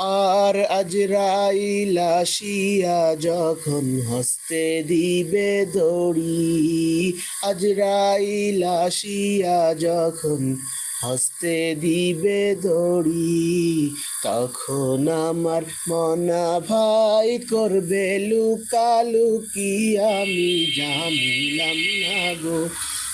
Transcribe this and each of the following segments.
আর আজরাইল আসিয়া যখন হস্তে দিবে দড়ি, আজরাইল আসিয়া যখন হস্তে দিবে দড়ি, তখন আমার মনা ভাই করবে লুকালুকি আমি জানিলাম না গো।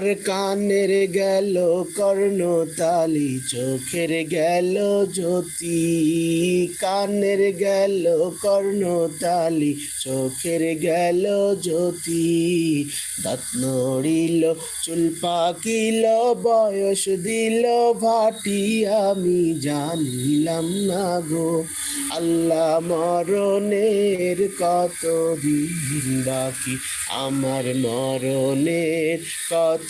আর কানের গেল কর্ণতালি, চোখের গেল জ্যোতি। কানের গেল কর্ণতালি, চোখের গেল জ্যোতি। দাঁত নড়িল, চুল পাকিল, বয়স দিল ভাটি, আমি জানিলাম না গো। আল্লাহ মরণের কত দিন বাকি? আমার মরণের কত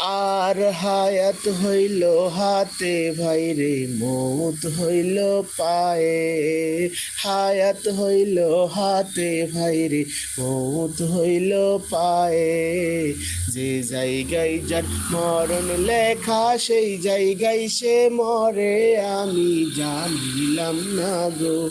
আর হায়াত হইল হাতে ভাইরে মৌত হইল পায়ে। হায়াত হইল হাতে ভাইরে মৌত হইল পায়ে। যে জায়গায় যার মরণ লেখা, সেই জায়গায় সে মরে। আমি জানিলাম না গো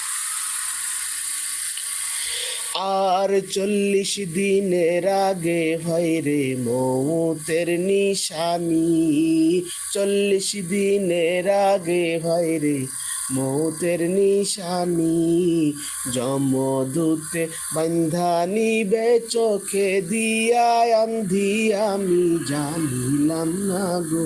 আর চল্লিশ দিনের আগে ভাইরে মৌতের নিশানি। চল্লিশ দিনের আগে ভাইরে মৌতের নিশানি। জমদূতে বন্ধানি বে চোখে দিয়া আন্ধি আমি জানিলাম না গো।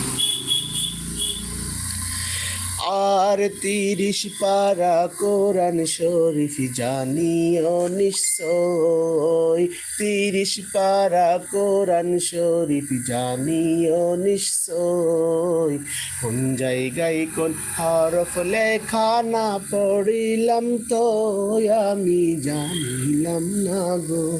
আর তিরিশ পারা কোরআন শরীফ জানিও নিশ্চয়। তিরিশ পারা কোরআন শরীফ জানিও নিশ্চয়। কোন জায়গায় কোন হরফ লেখা না পড়িলাম তো আমি জানিলাম না গো।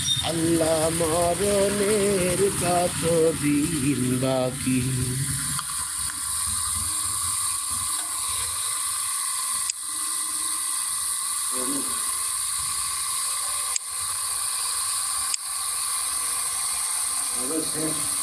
আল্লাহ মরণের কত দিন বাকি? অবশ্যই